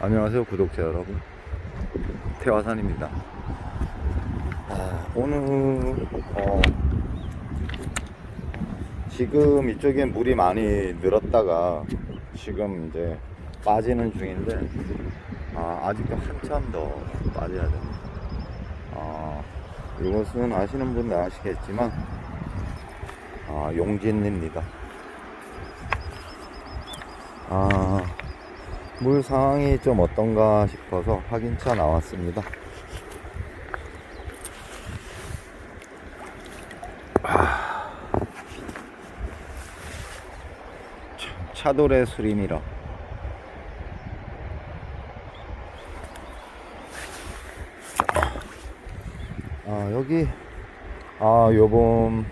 안녕하세요 구독자 여러분. 태화산입니다. 아, 오늘 어, 지금 이쪽에 물이 많이 늘었다가 지금 이제 빠지는 중인데 아, 아직도 한참 더 빠져야 됩니다. 아, 이것은 아시는 분들 아시겠지만 아, 용진입니다. 아, 물 상황이 좀 어떤가 싶어서 확인차 나왔습니다. 아, 참, 차돌의 수림이라. 아, 여기, 아, 요번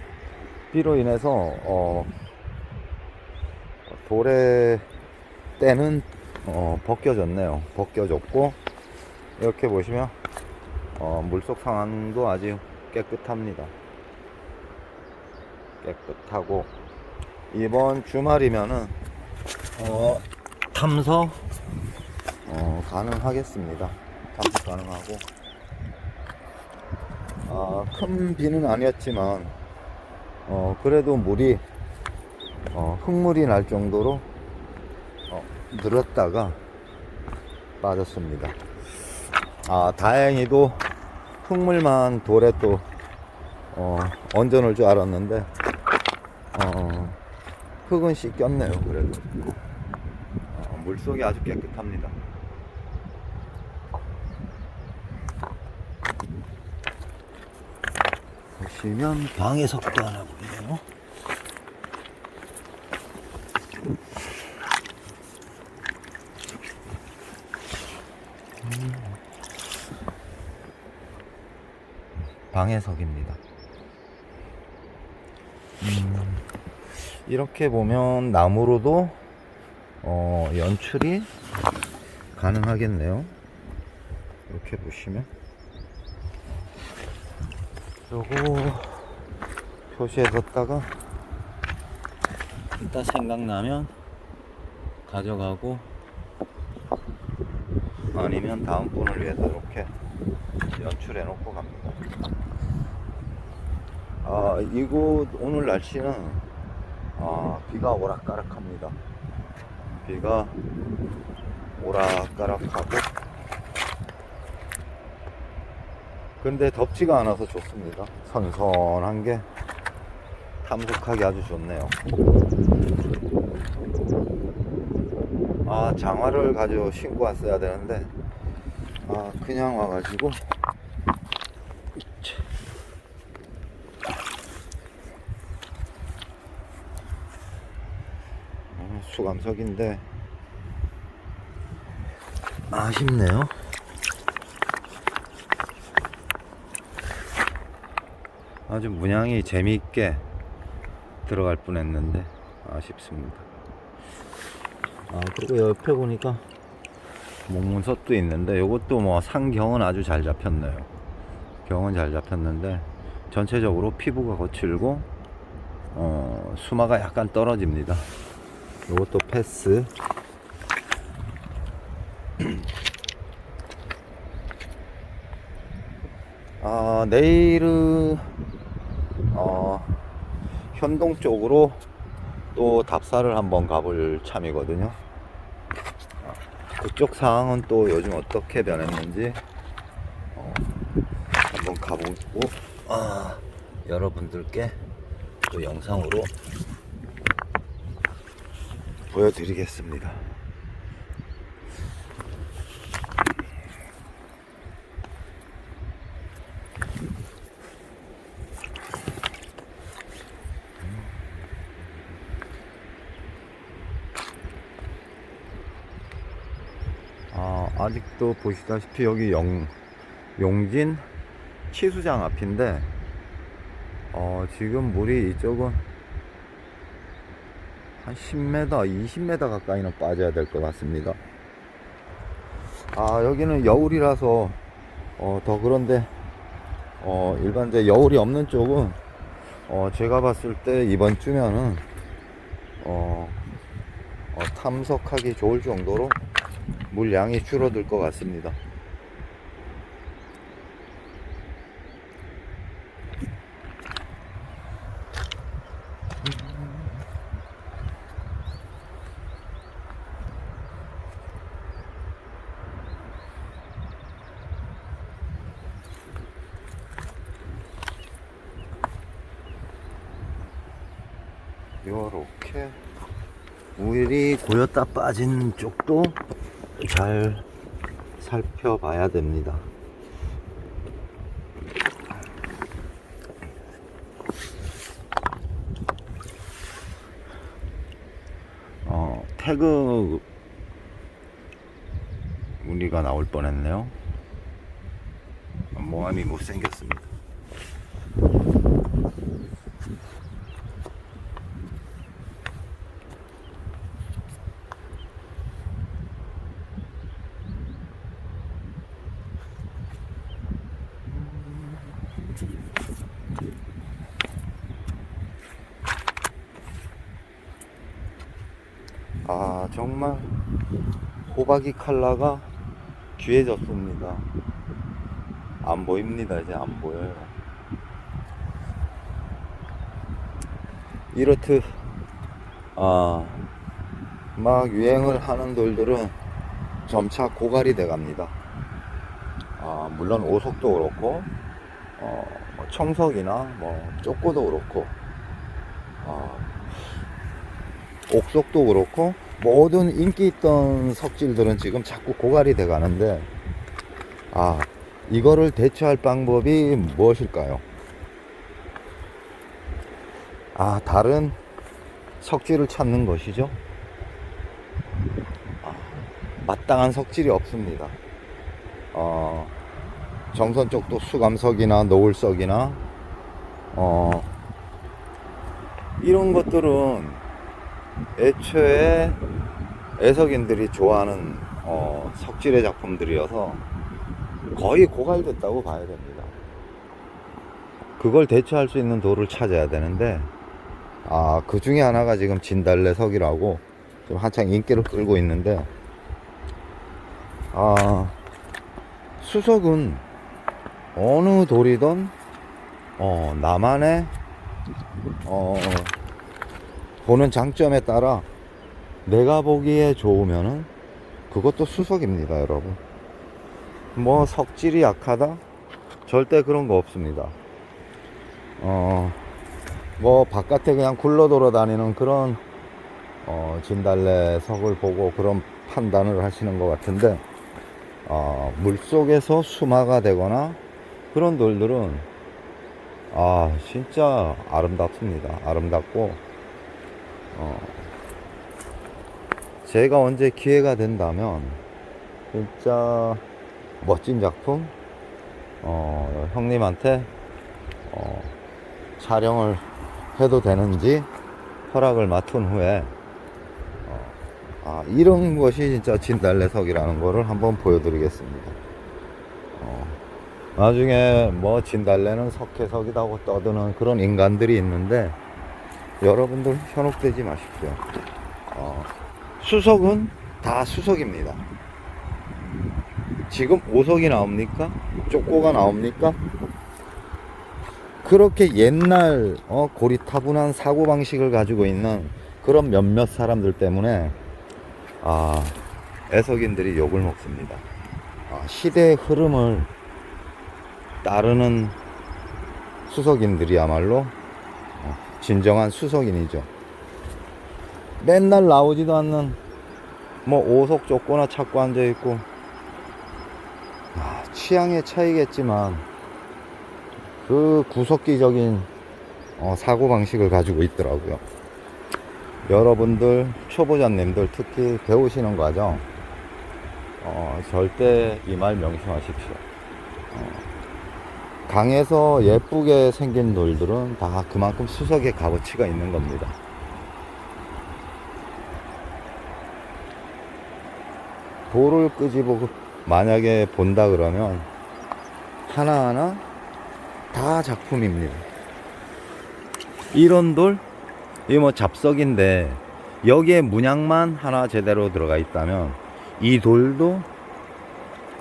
비로 인해서, 어, 돌의 때는 어, 벗겨졌네요. 벗겨졌고 이렇게 보시면 어, 물속 상황도 아주 깨끗합니다. 깨끗하고 이번 주말이면은 어, 탐서 어, 가능하겠습니다. 탐서 가능하고 아, 큰 비는 아니었지만 어, 그래도 물이 어, 흙물이 날 정도로 어, 늘었다가 빠졌습니다. 아, 다행히도 흙물만 돌에 또 어, 얹어 놓을 줄 알았는데 어, 흙은 씻겼네요. 그래도 어, 물속이 아주 깨끗합니다. 보시면 방해석도 하나 보이네요. 방해석입니다. 음, 이렇게 보면 나무로도 어, 연출이 가능하겠네요. 이렇게 보시면 요거 표시해뒀다가 이따 생각나면 가져가고 아니면 다음 분을 위해서 이렇게 연출해 놓고 갑니다. 아, 이곳 오늘 날씨는 아, 비가 오락가락합니다. 비가 오락가락하고 근데 덥지가 않아서 좋습니다. 선선한 게 탐색하기 아주 좋네요. 아, 장화를 가지고 신고 왔어야 되는데 아, 그냥 와가지고 어, 수감석인데 아쉽네요. 아주 문양이 재미있게 들어갈 뻔했는데 아쉽습니다. 아 그리고 옆에 보니까 목문석도 있는데 이것도 뭐 상경은 아주 잘 잡혔네요. 경은 잘 잡혔는데 전체적으로 피부가 거칠고 어, 수마가 약간 떨어집니다. 이것도 패스. 아 내일은 어, 현동 쪽으로 또 답사를 한번 가볼 참이거든요. 아, 그쪽 상황은 또 요즘 어떻게 변했는지 어, 한번 가보고 아, 여러분들께 또 영상으로 보여드리겠습니다. 아, 아직도 보시다시피 여기 영, 용진 치수장 앞인데, 어, 지금 물이 이쪽은 한 10m, 20m 가까이는 빠져야 될 것 같습니다. 아, 여기는 여울이라서, 어, 더 그런데, 어, 일반 제 여울이 없는 쪽은, 어, 제가 봤을 때 이번 주면은, 어, 탐석하기 좋을 정도로 물량이 줄어들 것 같습니다. 요렇게 우일이 고였다 빠진 쪽도 잘 살펴봐야 됩니다. 어, 태그 무늬가 나올 뻔했네요. 모함이 못생겼습니다. 아 정말 호박이 칼라가 귀해졌습니다. 안 보입니다. 이제 안 보여요. 이렇듯 아 막 유행을 하는 돌들은 점차 고갈이 돼 갑니다. 아 물론 오속도 그렇고 어, 뭐 청석이나 뭐 쪼꼬도 그렇고 어, 옥석도 그렇고 모든 인기 있던 석질들은 지금 자꾸 고갈이 돼 가는데 아 이거를 대처할 방법이 무엇일까요? 아 다른 석질을 찾는 것이죠. 아, 마땅한 석질이 없습니다. 어, 정선 쪽도 수감석이나 노을석이나 어, 이런 것들은 애초에 애석인들이 좋아하는 어, 석질의 작품들이어서 거의 고갈됐다고 봐야 됩니다. 그걸 대처할 수 있는 돌을 찾아야 되는데 아, 그 중에 하나가 지금 진달래석이라고 지금 한창 인기를 끌고 있는데 아, 수석은 어느 돌이든 어, 나만의 어, 보는 장점에 따라 내가 보기에 좋으면은 그것도 수석입니다, 여러분. 뭐 석질이 약하다? 절대 그런 거 없습니다. 어, 뭐 바깥에 그냥 굴러 돌아다니는 그런 어, 진달래 석을 보고 그런 판단을 하시는 것 같은데 어, 물 속에서 수마가 되거나 그런 돌들은 아 진짜 아름답습니다. 아름답고 어, 제가 언제 기회가 된다면 진짜 멋진 작품 어, 형님한테 어, 촬영을 해도 되는지 허락을 맡은 후에 어, 아, 이런 것이 진짜 진달래석이라는 거를 한번 보여드리겠습니다. 어, 나중에 뭐 진달래는 석회석이라고 떠드는 그런 인간들이 있는데 여러분들 현혹되지 마십시오. 어, 수석은 다 수석입니다. 지금 오석이 나옵니까? 쪼꼬가 나옵니까? 그렇게 옛날 어, 고리타분한 사고 방식을 가지고 있는 그런 몇몇 사람들 때문에 아, 애석인들이 욕을 먹습니다. 아, 시대의 흐름을 따르는 수석인들이야말로 어, 진정한 수석인이죠. 맨날 나오지도 않는 뭐 오석 쫓거나 찾고 앉아 있고 아, 취향의 차이겠지만 그 구석기적인 어, 사고 방식을 가지고 있더라고요. 여러분들 초보자님들 특히 배우시는 과정 어, 절대 이 말 명심하십시오. 어, 강에서 예쁘게 생긴 돌들은 다 그만큼 수석의 값어치가 있는 겁니다. 돌을 끄집어 만약에 본다 그러면 하나하나 다 작품입니다. 이런 돌, 이 뭐 잡석인데 여기에 문양만 하나 제대로 들어가 있다면 이 돌도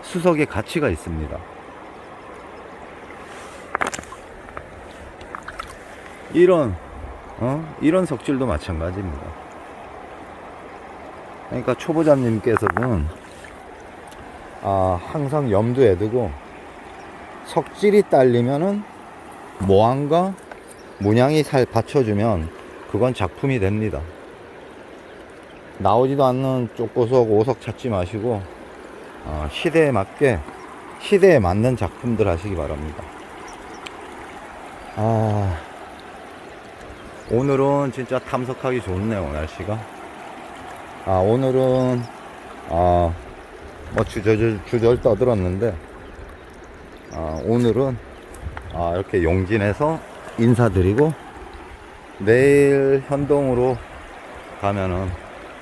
수석의 가치가 있습니다. 이런 어? 이런 석질도 마찬가지입니다. 그러니까 초보자님께서는 아, 항상 염두에 두고 석질이 딸리면은 모양과 문양이 잘 받쳐주면 그건 작품이 됩니다. 나오지도 않는 쪽고석 오석 찾지 마시고 어, 시대에 맞게 시대에 맞는 작품들 하시기 바랍니다. 아 오늘은 진짜 탐석하기 좋네요 날씨가. 아 오늘은 아뭐 주절 주절 떠들었는데 아 오늘은 아 이렇게 용진에서 인사드리고 내일 현동으로 가면은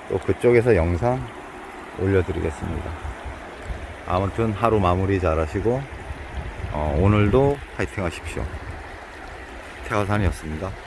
또 그쪽에서 영상 올려드리겠습니다. 아무튼 하루 마무리 잘 하시고, 어, 오늘도 파이팅 하십시오. 태화산이었습니다.